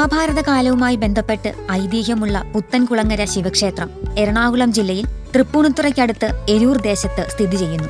മഹാഭാരത കാലവുമായി ബന്ധപ്പെട്ട് ഐതിഹ്യമുള്ള പുത്തൻകുളങ്ങര ശിവക്ഷേത്രം എറണാകുളം ജില്ലയിൽ തൃപ്പൂണിത്തുറയ്ക്കടുത്ത് എരൂർ ദേശത്ത് സ്ഥിതി ചെയ്യുന്നു.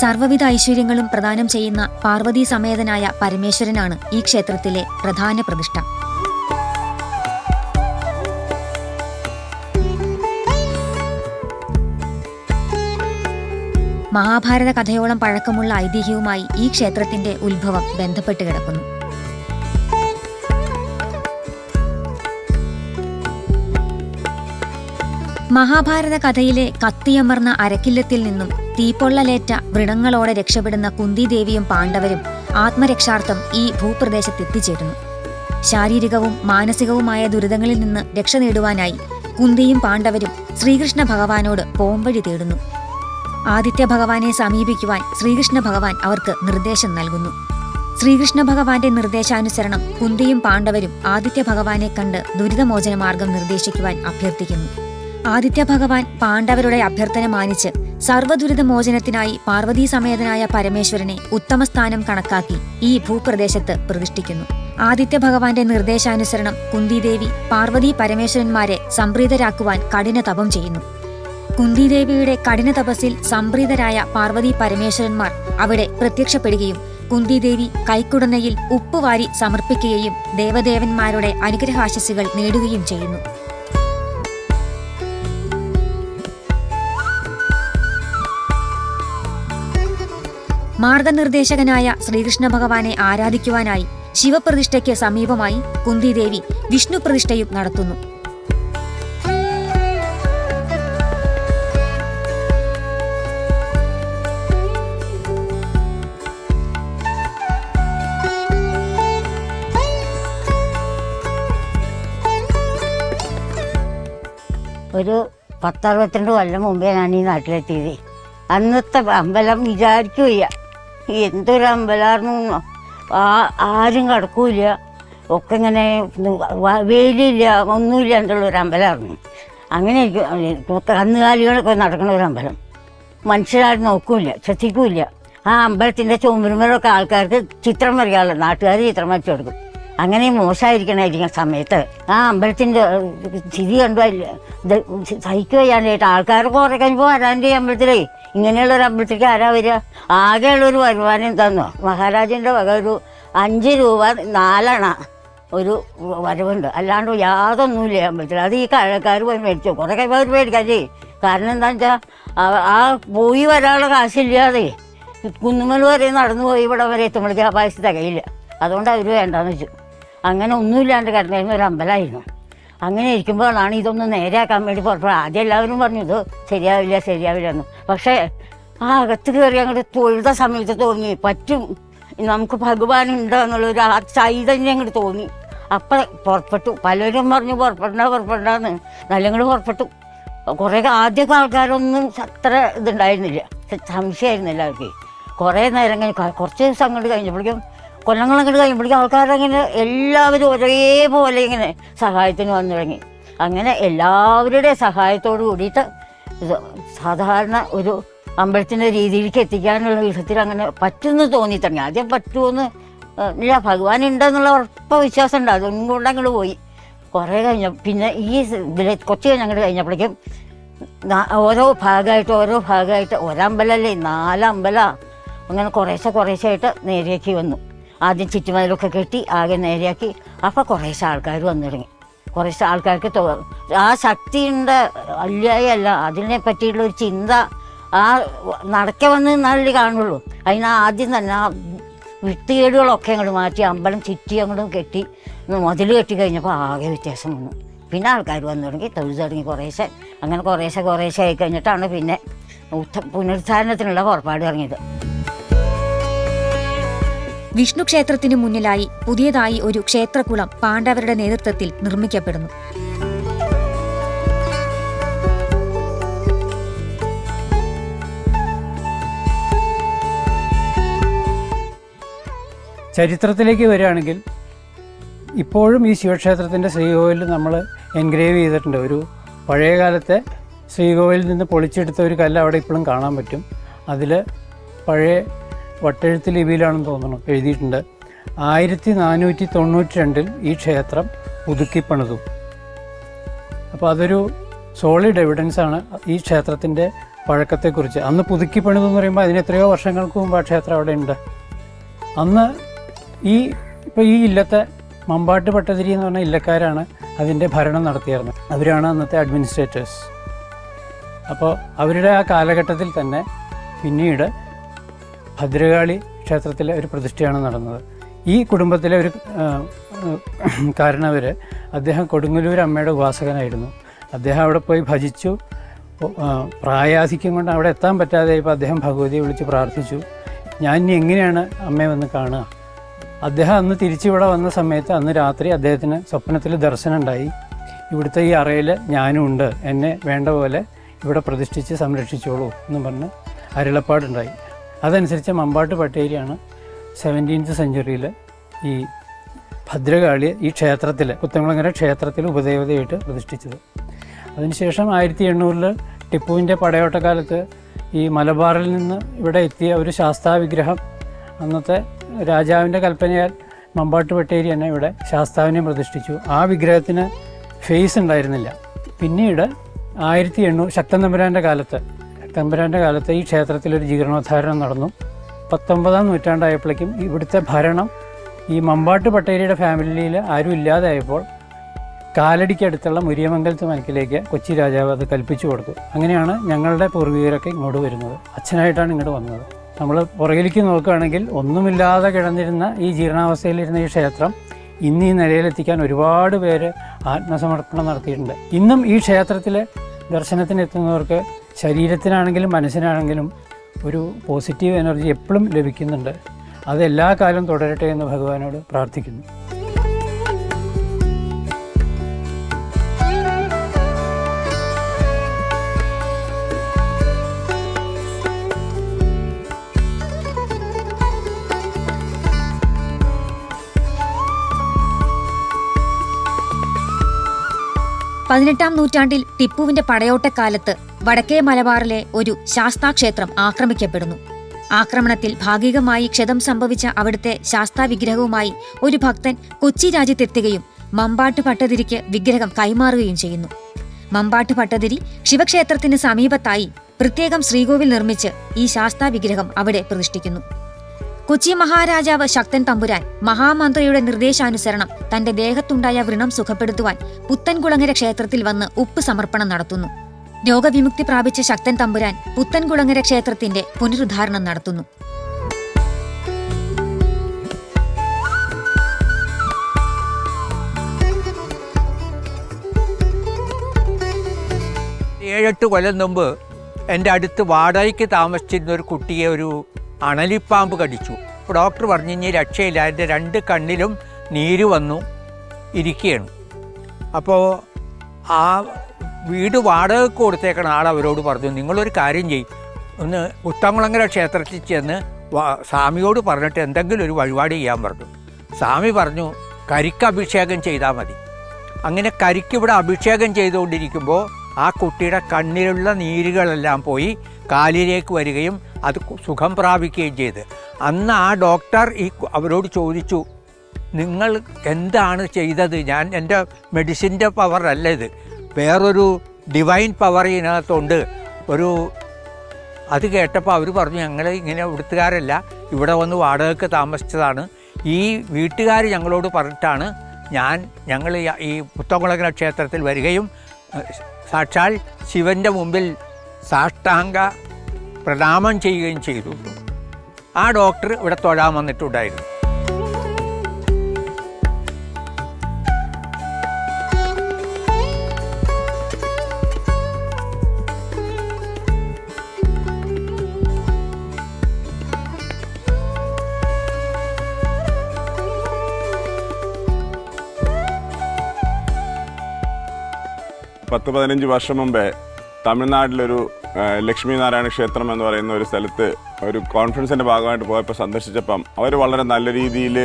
സർവവിധ ഐശ്വര്യങ്ങളും പ്രദാനം ചെയ്യുന്ന പാർവതീ സമേതനായ പരമേശ്വരനാണ് ഈ ക്ഷേത്രത്തിലെ പ്രധാന പ്രതിഷ്ഠ. മഹാഭാരത കഥയോളം പഴക്കമുള്ള ഐതിഹ്യവുമായി ഈ ക്ഷേത്രത്തിന്റെ ഉത്ഭവം ബന്ധപ്പെട്ട് കിടക്കുന്നു. മഹാഭാരത കഥയിലെ കത്തിയമർന്ന അരക്കില്ലത്തിൽ നിന്നും തീപ്പൊള്ളലേറ്റ വൃണങ്ങളോടെ രക്ഷപ്പെടുന്ന കുന്തിദേവിയും പാണ്ഡവരും ആത്മരക്ഷാർത്ഥം ഈ ഭൂപ്രദേശത്ത് എത്തിച്ചേരുന്നു ശാരീരികവും മാനസികവുമായ ദുരിതങ്ങളിൽ നിന്ന് രക്ഷ നേടുവാനായി കുന്തിയും പാണ്ഡവരും ശ്രീകൃഷ്ണ ഭഗവാനോട് പോംവഴി തേടുന്നു. ആദിത്യ ഭഗവാനെ സമീപിക്കുവാൻ ശ്രീകൃഷ്ണ ഭഗവാൻ അവർക്ക് നിർദ്ദേശം നൽകുന്നു. ശ്രീകൃഷ്ണ ഭഗവാന്റെ നിർദ്ദേശാനുസരണം കുന്തിയും പാണ്ഡവരും ആദിത്യ ഭഗവാനെ കണ്ട് ദുരിതമോചന മാർഗം നിർദ്ദേശിക്കുവാൻ അഭ്യർത്ഥിക്കുന്നു. ആദിത്യ ഭഗവാൻ പാണ്ഡവരുടെ അഭ്യർത്ഥന മാനിച്ച് സർവദുരിതമോചനത്തിനായി പാർവതീ സമേതനായ പരമേശ്വരനെ ഉത്തമസ്ഥാനം കണക്കാക്കി ഈ ഭൂപ്രദേശത്ത് പ്രതിഷ്ഠിക്കുന്നു. ആദിത്യ ഭഗവാന്റെ നിർദ്ദേശാനുസരണം കുന്തിദേവി പാർവതി പരമേശ്വരന്മാരെ സംപ്രീതരാക്കുവാൻ കഠിന തപം ചെയ്യുന്നു. കുന്തിദേവിയുടെ കഠിന തപസ്സിൽ സംപ്രീതരായ പാർവതി പരമേശ്വരന്മാർ അവിടെ പ്രത്യക്ഷപ്പെടുകയും കുന്തിദേവി കൈക്കുടനയിൽ ഉപ്പുവാരി സമർപ്പിക്കുകയും ദേവദേവന്മാരുടെ അനുഗ്രഹാശസ്സുകൾ നേടുകയും ചെയ്യുന്നു. മാർഗനിർദ്ദേശകനായ ശ്രീകൃഷ്ണ ഭഗവാനെ ആരാധിക്കുവാനായി ശിവപ്രതിഷ്ഠയ്ക്ക് സമീപമായി കുന്തിദേവി വിഷ്ണു പ്രതിഷ്ഠയും നടത്തുന്നു. ഒരു പത്തറുപത്തിരണ്ട് കൊല്ലം മുമ്പേ ഞാൻ ഈ നാട്ടിലെത്തിയത്. അന്നത്തെ അമ്പലം വിചാരിക്കില്ല. എന്തൊരു അമ്പലമായിരുന്നു ആ ആരും കിടക്കൂല ഒക്കെ ഇങ്ങനെ വെയിലില്ല ഒന്നുമില്ല എന്നുള്ള ഒരു അമ്പലമായിരുന്നു അങ്ങനെ കന്നുകാലികളൊക്കെ നടക്കുന്ന ഒരു അമ്പലം. മനുഷ്യരാരും നോക്കൂല ശ്രദ്ധിക്കൂല ആ അമ്പലത്തിന്റെ ചുമരുമലൊക്കെ ആൾക്കാർക്ക് ചിത്രം വരയ്ക്കാമല്ലോ നാട്ടുകാർ ചിത്രം വരച്ചു കൊടുക്കും. അങ്ങനെ മോശമായിരിക്കണായിരിക്കും സമയത്ത്. ആ അമ്പലത്തിന്റെ സ്ഥിതി കണ്ടു? സഹിക്കുക ചെയ്യാനായിട്ട് ആൾക്കാർ കുറെ കഴിയുമ്പോൾ വരാന്റെ അമ്പലത്തിലേ. ഇങ്ങനെയുള്ള ഒരു അമ്പലത്തിലേക്ക് ആരാ വരിക? ആകെയുള്ള ഒരു വരുമാനം തന്നു മഹാരാജന്റെ വക ഒരു അഞ്ച് രൂപ നാലണ ഒരു വരവുണ്ട്. അല്ലാണ്ട് യാതൊന്നുമില്ല അമ്പലത്തിൽ. അത് ഈ കഴക്കാർ പോയി മേടിച്ചു. കുറെ കഴിയുമ്പോൾ അവർ മേടിക്കാതെ കാരണം എന്താണെന്ന് വെച്ചാൽ ആ പോയി വരാനുള്ള കാശില്ലാതെ കുന്നുമൽ വരെ നടന്നു പോയി ഇവിടെ വരെ എത്തുമ്പോഴേക്കും ആ പൈസ തികയില്ല. അതുകൊണ്ട് അവർ വേണ്ടാന്ന് വെച്ചു. അങ്ങനെ ഒന്നുമില്ലാണ്ട് കിടന്നിരുന്ന ഒരു അമ്പലമായിരുന്നു. അങ്ങനെ ഇരിക്കുമ്പോഴാണ് ഇതൊന്ന് നേരെയാക്കാൻ വേണ്ടി പുറപ്പെടുക ആദ്യം എല്ലാവരും പറഞ്ഞു ഇത് ശരിയാവില്ല ശരിയാവില്ല എന്ന്. പക്ഷേ ആ അകത്ത് കയറി അങ്ങോട്ട് തൊഴുത സമയത്ത് തോന്നി പറ്റും നമുക്ക് ഭഗവാൻ ഉണ്ടോ എന്നുള്ളൊരു ആ ചൈതന്യം അങ്ങോട്ട് തോന്നി. അപ്പം പുറപ്പെട്ടു. പലരും പറഞ്ഞു പുറപ്പെടണ്ട പുറപ്പെടണ്ടെന്ന് നല്ലങ്ങൾ പുറപ്പെട്ടു. കുറേ ആദ്യമൊക്കെ ആൾക്കാരൊന്നും അത്ര ഇതുണ്ടായിരുന്നില്ല. സംശയമായിരുന്നില്ല അവർക്ക് കുറേ നേരം കഴിഞ്ഞ് കുറച്ച് ദിവസം അങ്ങോട്ട് കഴിഞ്ഞപ്പോഴേക്കും കൊല്ലങ്ങൾ അങ്ങോട്ട് കഴിയുമ്പോഴേക്കും ആൾക്കാരങ്ങനെ എല്ലാവരും ഒരേപോലെ ഇങ്ങനെ സഹായത്തിന് വന്നു തുടങ്ങി അങ്ങനെ എല്ലാവരുടെ സഹായത്തോട് കൂടിയിട്ട് സാധാരണ ഒരു അമ്പലത്തിന്റെ രീതിയിലേക്ക് എത്തിക്കാനുള്ള വിധത്തിൽ അങ്ങനെ പറ്റുമെന്ന് തോന്നി തുടങ്ങി. ആദ്യം പറ്റുമെന്ന് ഇല്ല ഭഗവാൻ ഉണ്ടെന്നുള്ള ഉറപ്പ വിശ്വാസം ഉണ്ട്. അതും കൊണ്ട് അങ്ങോട്ട് പോയി. കുറേ കഴിഞ്ഞ പിന്നെ ഈ ഇതിലെ കഴിഞ്ഞ് അങ്ങോട്ട് കഴിഞ്ഞപ്പോഴേക്കും ഓരോ ഭാഗമായിട്ട് ഓരോ ഭാഗമായിട്ട് ഒരമ്പലല്ലേ നാലമ്പല അങ്ങനെ കുറേശ്ശെ കുറേശ്ശെ ആയിട്ട് നേരേക്ക് വന്നു. ആദ്യം ചുറ്റുമതിലൊക്കെ കെട്ടി ആകെ നേരെയാക്കി അപ്പോൾ കുറേശ്ശെ ആൾക്കാർ വന്നു തുടങ്ങി കുറേശ്ശെ ആൾക്കാർക്ക് ആ ശക്തിയുടെ അല്ലായല്ല അതിനെ പറ്റിയിട്ടുള്ള ഒരു ചിന്ത ആ നടക്ക വന്ന് നല്ല കാണുള്ളൂ. അതിന് ആദ്യം തന്നെ ആ വിട്ടുകേടുകളൊക്കെ അങ്ങോട്ട് മാറ്റി അമ്പലം ചുറ്റി അങ്ങോട്ടും കെട്ടി മുതൽ കെട്ടി കഴിഞ്ഞപ്പോൾ ആകെ വ്യത്യാസം വന്നു. പിന്നെ ആൾക്കാർ വന്നു തുടങ്ങി തൊഴിൽ തുടങ്ങി കുറേശ്ശെ. അങ്ങനെ കുറേശ്ശെ കുറേശ്ശെ ആയി കഴിഞ്ഞിട്ടാണ് പിന്നെ പുനരുദ്ധാരണത്തിനുള്ള പുറപ്പാട് ഇറങ്ങിയത്. വിഷ്ണു ക്ഷേത്രത്തിനു മുന്നിലായി പുതിയതായി ഒരു ക്ഷേത്രകുളം പാണ്ഡവരുടെ നേതൃത്വത്തിൽ നിർമ്മിക്കപ്പെടുന്നു. ചരിത്രത്തിലേക്ക് വരികയാണെങ്കിൽ ഇപ്പോഴും ഈ ശിവക്ഷേത്രത്തിന്റെ ശ്രീകോവിൽ നമ്മൾ എൻഗ്രേവ് ചെയ്തിട്ടുണ്ട്. ഒരു പഴയകാലത്തെ ശ്രീകോവിലിൽ നിന്ന് പൊളിച്ചെടുത്ത ഒരു കല്ല് അവിടെ ഇപ്പോഴും കാണാൻ പറ്റും. അതിൽ പഴയ വട്ടെഴുത്ത് ലിപിയിലാണെന്ന് തോന്നുന്നു എഴുതിയിട്ടുണ്ട്. ആയിരത്തി നാനൂറ്റി തൊണ്ണൂറ്റി രണ്ടിൽ ഈ ക്ഷേത്രം പുതുക്കിപ്പണിതു അപ്പോൾ അതൊരു സോളിഡ് എവിഡൻസ് ആണ് ഈ ക്ഷേത്രത്തിന്റെ പഴക്കത്തെക്കുറിച്ച്. അന്ന് പുതുക്കി എന്ന് പറയുമ്പോൾ അതിന് എത്രയോ വർഷങ്ങൾക്ക് മുമ്പ് ആ ക്ഷേത്രം അവിടെ ഉണ്ട്. അന്ന് ഈ ഇപ്പോൾ ഈ ഇല്ലത്തെ മമ്പാട്ട് പട്ടതിരി എന്ന് പറഞ്ഞ ഇല്ലക്കാരാണ് അതിന്റെ ഭരണം നടത്തിയിരുന്നത്. അവരാണ് അന്നത്തെ അഡ്മിനിസ്ട്രേറ്റേഴ്സ് അപ്പോൾ അവരുടെ ആ കാലഘട്ടത്തിൽ തന്നെ പിന്നീട് ഭദ്രകാളി ക്ഷേത്രത്തിലെ ഒരു പ്രതിഷ്ഠയാണ് നടന്നത്. ഈ കുടുംബത്തിലെ ഒരു കാരണവർ അദ്ദേഹം കൊടുങ്ങല്ലൂർ അമ്മയുടെ ഉപാസകനായിരുന്നു. അദ്ദേഹം അവിടെ പോയി ഭജിച്ചു. പ്രായാധിക്യം കൊണ്ട് അവിടെ എത്താൻ പറ്റാതെ ഇപ്പോൾ അദ്ദേഹം ഭഗവതിയെ വിളിച്ച് പ്രാർത്ഥിച്ചു. ഞാൻ ഇനി എങ്ങനെയാണ് അമ്മയെ വന്ന് കാണുക? അദ്ദേഹം അന്ന് തിരിച്ചിവിടെ വന്ന സമയത്ത് അന്ന് രാത്രി അദ്ദേഹത്തിന് സ്വപ്നത്തിൽ ദർശനം ഉണ്ടായി ഇവിടുത്തെ ഈ അറയിൽ ഞാനും ഉണ്ട്. എന്നെ വേണ്ട പോലെ ഇവിടെ പ്രതിഷ്ഠിച്ച് സംരക്ഷിച്ചോളൂ എന്ന് പറഞ്ഞ് അരുളപ്പാടുണ്ടായി. അതനുസരിച്ച് മമ്പാട്ട് പട്ടേരിയാണ് സെവന്റീൻത്ത് സെഞ്ചുറിയിൽ ഈ ഭദ്രകാളിയെ ഈ ക്ഷേത്രത്തിൽ പുത്തൻകുളങ്ങര ക്ഷേത്രത്തിൽ ഉപദേവതയായിട്ട് പ്രതിഷ്ഠിച്ചത്. അതിനുശേഷം ആയിരത്തി എണ്ണൂറിൽ ടിപ്പുവിന്റെ പടയോട്ടക്കാലത്ത് ഈ മലബാറിൽ നിന്ന് ഇവിടെ എത്തിയ ഒരു ശാസ്താവിഗ്രഹം അന്നത്തെ രാജാവിന്റെ കൽപ്പനയാൽ മമ്പാട്ട് പട്ടേരി തന്നെ ഇവിടെ ശാസ്താവിനെ പ്രതിഷ്ഠിച്ചു. ആ വിഗ്രഹത്തിന് ഫേസ് ഉണ്ടായിരുന്നില്ല. പിന്നീട് ആയിരത്തി എണ്ണൂറ് ശക്തൻ തമ്പുരാന്റെ കാലത്ത് തമ്പുരാന്റെ കാലത്ത് ഈ ക്ഷേത്രത്തിൽ ഒരു ജീർണോദ്ധാരണം നടന്നു. പത്തൊമ്പതാം നൂറ്റാണ്ടായപ്പോഴേക്കും ഇവിടുത്തെ ഭരണം ഈ മമ്പാട്ട് പട്ടേരിയുടെ ഫാമിലിയിൽ ആരും ഇല്ലാതായപ്പോൾ കാലടിക്കടുത്തുള്ള മുരിയമംഗലത്ത് മനക്കിലേക്ക് കൊച്ചി രാജാവ് അത് കൽപ്പിച്ചു കൊടുത്തു. അങ്ങനെയാണ് ഞങ്ങളുടെ പൂർവികരൊക്കെ ഇങ്ങോട്ട് വരുന്നത്. അച്ഛനായിട്ടാണ് ഇങ്ങോട്ട് വന്നത്. നമ്മൾ പുറകിലേക്ക് നോക്കുകയാണെങ്കിൽ ഒന്നുമില്ലാതെ കിടന്നിരുന്ന ഈ ജീർണാവസ്ഥയിലിരുന്ന ഈ ക്ഷേത്രം ഇന്ന് ഈ നിലയിലെത്തിക്കാൻ ഒരുപാട് പേര് ആത്മസമർപ്പണം നടത്തിയിട്ടുണ്ട്. ഇന്നും ഈ ക്ഷേത്രത്തിൽ ദർശനത്തിന് എത്തുന്നവർക്ക് ശരീരത്തിനാണെങ്കിലും മനസ്സിനാണെങ്കിലും ഒരു പോസിറ്റീവ് എനർജി എപ്പോഴും ലഭിക്കുന്നുണ്ട്. അത് എല്ലാ കാലം തുടരട്ടെ എന്ന് ഭഗവാനോട് പ്രാർത്ഥിക്കുന്നു. പതിനെട്ടാം നൂറ്റാണ്ടിൽ ടിപ്പുവിന്റെ പടയോട്ടക്കാലത്ത് വടക്കേ മലബാറിലെ ഒരു ശാസ്താക്ഷേത്രം ആക്രമിക്കപ്പെടുന്നു. ആക്രമണത്തിൽ ഭാഗികമായി ക്ഷതം സംഭവിച്ച അവിടുത്തെ ശാസ്താ വിഗ്രഹവുമായി ഒരു ഭക്തൻ കൊച്ചി രാജ്യത്തെത്തുകയും മമ്പാട്ട് ഭട്ടതിരിക്ക് വിഗ്രഹം കൈമാറുകയും ചെയ്യുന്നു. മമ്പാട്ട് ഭട്ടതിരി ശിവക്ഷേത്രത്തിന് സമീപത്തായി പ്രത്യേകം ശ്രീകോവിൽ നിർമ്മിച്ച് ഈ ശാസ്താ വിഗ്രഹം അവിടെ പ്രതിഷ്ഠിക്കുന്നു. കൊച്ചി മഹാരാജാവ് ശക്തൻ തമ്പുരാൻ മഹാമന്ത്രിയുടെ നിർദ്ദേശാനുസരണം തന്റെ ദേഹത്തുണ്ടായ വ്രണം സുഖപ്പെടുത്തുവാൻ പുത്തൻകുളങ്ങര ക്ഷേത്രത്തിൽ വന്ന് ഉപ്പ് സമർപ്പണം നടത്തുന്നു. രോഗവിമുക്തി പ്രാപിച്ച ശക്തൻ തമ്പുരാൻ പുത്തൻകുളങ്ങര ക്ഷേത്രത്തിന്റെ പുനരുദ്ധാരണം നടത്തുന്നു. ഏഴെട്ട് കൊല്ലം മുമ്പ് എന്റെ അടുത്ത് വാടകയ്ക്ക് താമസിച്ചിരുന്ന ഒരു കുട്ടിയെ ഒരു അണലിപ്പാമ്പ് കടിച്ചു. ഡോക്ടർ പറഞ്ഞു ഇനി രക്ഷയില്ല അതിന്റെ രണ്ട് കണ്ണിലും നീര് വന്നു ഇരിക്കുകയാണ്. അപ്പോൾ ആ വീട് വാടക കൊടുത്തേക്കണ ആൾ അവരോട് പറഞ്ഞു. നിങ്ങളൊരു കാര്യം ചെയ്യും. ഒന്ന് ഉത്തംകുളങ്ങര ക്ഷേത്രത്തിൽ ചെന്ന് സ്വാമിയോട് പറഞ്ഞിട്ട് എന്തെങ്കിലും ഒരു വഴിപാട് ചെയ്യാൻ പറഞ്ഞു. സ്വാമി പറഞ്ഞു കരിക്ക് അഭിഷേകം ചെയ്താൽ മതി. അങ്ങനെ കരിക്ക് ഇവിടെ അഭിഷേകം ചെയ്തുകൊണ്ടിരിക്കുമ്പോൾ ആ കുട്ടിയുടെ കണ്ണിലുള്ള നീരുകളെല്ലാം പോയി കാലിലേക്ക് വരികയും അത് സുഖം പ്രാപിക്കുകയും ചെയ്ത്. അന്ന് ആ ഡോക്ടർ ഈ അവരോട് ചോദിച്ചു നിങ്ങൾ എന്താണ് ചെയ്തത്? ഞാൻ എന്റെ മെഡിസിന്റെ അല്ല ഇത്. വേറൊരു ഡിവൈൻ പവർ ഇതിനകത്തുണ്ട്. ഒരു അത് കേട്ടപ്പോൾ അവർ പറഞ്ഞു ഞങ്ങൾ ഇങ്ങനെ ഇവിടുത്തുകാരല്ല ഇവിടെ വന്ന് വാടകയ്ക്ക് താമസിച്ചതാണ്. ഈ വീട്ടുകാർ ഞങ്ങളോട് പറഞ്ഞിട്ടാണ് ഞാൻ ഞങ്ങൾ ഈ- പുത്തംകുളങ്ങര ക്ഷേത്രത്തിൽ വരികയും സാക്ഷാൽ ശിവന്റെ മുമ്പിൽ സാഷ്ടാംഗ പ്രണാമം ചെയ്യുകയും ചെയ്തു. ആ ഡോക്ടർ ഇവിടെ തൊഴാൻ വന്നിട്ടുണ്ടായിരുന്നു. പത്ത് പതിനഞ്ച് വർഷം മുമ്പേ തമിഴ്നാട്ടിലൊരു ലക്ഷ്മി നാരായണ ക്ഷേത്രം എന്ന് പറയുന്ന ഒരു സ്ഥലത്ത് ഒരു കോൺഫറൻസിന്റെ ഭാഗമായിട്ട് പോയപ്പോൾ സന്ദർശിച്ചപ്പം അവർ വളരെ നല്ല രീതിയിൽ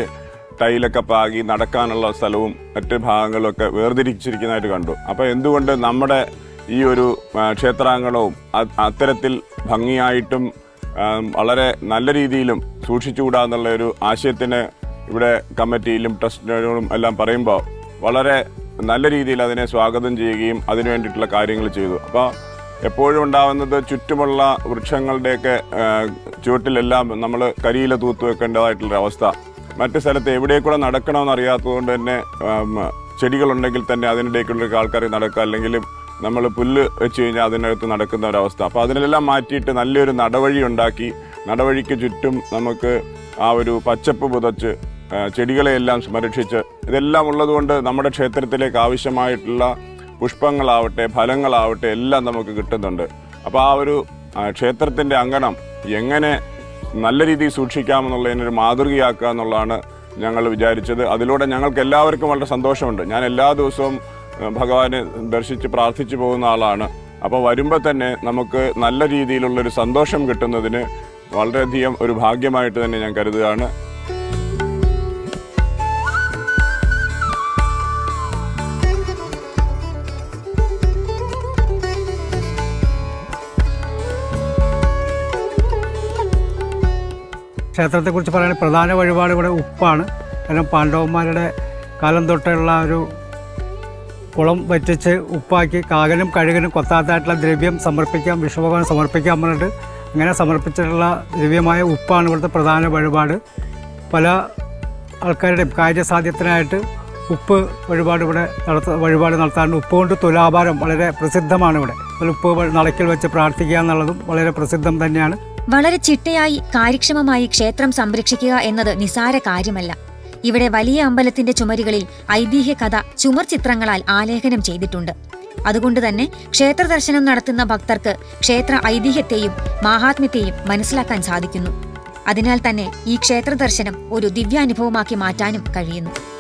ടൈലൊക്കെ പാകി നടക്കാനുള്ള സ്ഥലവും മറ്റ് ഭാഗങ്ങളൊക്കെ വേർതിരിച്ചിരിക്കുന്നതായിട്ട് കണ്ടു. അപ്പോൾ എന്തുകൊണ്ട് നമ്മുടെ ഈ ഒരു ക്ഷേത്രാങ്കണവും അത്തരത്തിൽ ഭംഗിയായിട്ടും വളരെ നല്ല രീതിയിലും സൂക്ഷിച്ചുകൂടാന്നുള്ള ഒരു ആശയത്തിന് ഇവിടെ കമ്മിറ്റിയിലും ട്രസ്റ്റിനോടും എല്ലാം പറയുമ്പോൾ വളരെ നല്ല രീതിയിൽ അതിനെ സ്വാഗതം ചെയ്യുകയും അതിനു വേണ്ടിയിട്ടുള്ള കാര്യങ്ങൾ ചെയ്തു. അപ്പോൾ എപ്പോഴും ഉണ്ടാവുന്നത് ചുറ്റുമുള്ള വൃക്ഷങ്ങളുടെയൊക്കെ ചുവട്ടിലെല്ലാം നമ്മൾ കരിയില തൂത്ത് വെക്കേണ്ടതായിട്ടുള്ള അവസ്ഥ. മറ്റു സ്ഥലത്ത് എവിടെ കൂടെ നടക്കണമെന്ന് അറിയാത്തതുകൊണ്ട് തന്നെ ചെടികളുണ്ടെങ്കിൽ തന്നെ അതിനിടയ്ക്കുള്ള ആൾക്കാർ നടക്കുക. അല്ലെങ്കിൽ നമ്മൾ പുല്ല് വെച്ച് കഴിഞ്ഞാൽ അതിനകത്ത് നടക്കുന്ന ഒരവസ്ഥ അപ്പോൾ അതിനെല്ലാം മാറ്റിയിട്ട് നല്ലൊരു നടവഴി ഉണ്ടാക്കി നടവഴിക്ക് ചുറ്റും നമുക്ക് ആ ഒരു പച്ചപ്പ് പുതച്ച് ചെടികളെയെല്ലാം സംരക്ഷിച്ച് ഇതെല്ലാം ഉള്ളതുകൊണ്ട് നമ്മുടെ ക്ഷേത്രത്തിലേക്ക് ആവശ്യമായിട്ടുള്ള പുഷ്പങ്ങളാവട്ടെ ഫലങ്ങളാവട്ടെ എല്ലാം നമുക്ക് കിട്ടുന്നുണ്ട്. അപ്പോൾ ആ ഒരു ക്ഷേത്രത്തിന്റെ അങ്കണം എങ്ങനെ നല്ല രീതിയിൽ സൂക്ഷിക്കാമെന്നുള്ളതിനൊരു മാതൃകയാക്കുക എന്നുള്ളതാണ് ഞങ്ങൾ വിചാരിച്ചത്. അതിലൂടെ ഞങ്ങൾക്ക് എല്ലാവർക്കും വളരെ സന്തോഷമുണ്ട്. ഞാൻ എല്ലാ ദിവസവും ഭഗവാനെ ദർശിച്ച് പ്രാർത്ഥിച്ചു പോകുന്ന ആളാണ്. അപ്പോൾ വരുമ്പോൾ തന്നെ നമുക്ക് നല്ല രീതിയിലുള്ളൊരു സന്തോഷം കിട്ടുന്നതിന് വളരെയധികം ഒരു ഭാഗ്യമായിട്ട് തന്നെ ഞാൻ കരുതുകയാണ്. ക്ഷേത്രത്തെക്കുറിച്ച് പറയുകയാണെങ്കിൽ പ്രധാന വഴിപാട് ഇവിടെ ഉപ്പാണ്. കാരണം പാണ്ഡവന്മാരുടെ കാലം തൊട്ടുള്ള ഒരു കുളം വറ്റിച്ച് ഉപ്പാക്കി കാകനും കഴുകനും കൊത്താത്തായിട്ടുള്ള ദ്രവ്യം സമർപ്പിക്കാം വിഷ്ണുഭഗവാൻ സമർപ്പിക്കാൻ പറഞ്ഞിട്ട് അങ്ങനെ സമർപ്പിച്ചിട്ടുള്ള ദ്രവ്യമായ ഉപ്പാണ് ഇവിടുത്തെ പ്രധാന വഴിപാട്. പല ആൾക്കാരുടെയും കാര്യസാധ്യത്തിനായിട്ട് ഉപ്പ് വഴിപാട് ഇവിടെ നടത്ത വഴിപാട് നടത്താറുണ്ട്. ഉപ്പ് കൊണ്ട് തുലാഭാരം വളരെ പ്രസിദ്ധമാണ് ഇവിടെ. ഉപ്പ് നടക്കിൽ വെച്ച് പ്രാർത്ഥിക്കുക എന്നുള്ളതും വളരെ പ്രസിദ്ധം തന്നെയാണ്. വളരെ ചിട്ടയായി കാര്യക്ഷമമായി ക്ഷേത്രം സംരക്ഷിക്കുക എന്നത് നിസാര കാര്യമല്ല. ഇവിടെ വലിയ അമ്പലത്തിന്റെ ചുമരുകളിൽ ഐതിഹ്യ കഥ ചുമർ ചിത്രങ്ങളാൽ ആലേഖനം ചെയ്തിട്ടുണ്ട്. അതുകൊണ്ട് തന്നെ ക്ഷേത്ര ദർശനം നടത്തുന്ന ഭക്തർക്ക് ക്ഷേത്ര ഐതിഹ്യത്തെയും മാഹാത്മ്യത്തെയും മനസ്സിലാക്കാൻ സാധിക്കുന്നു. അതിനാൽ തന്നെ ഈ ക്ഷേത്ര ദർശനം ഒരു ദിവ്യാനുഭവമാക്കി മാറ്റാനും കഴിയുന്നു.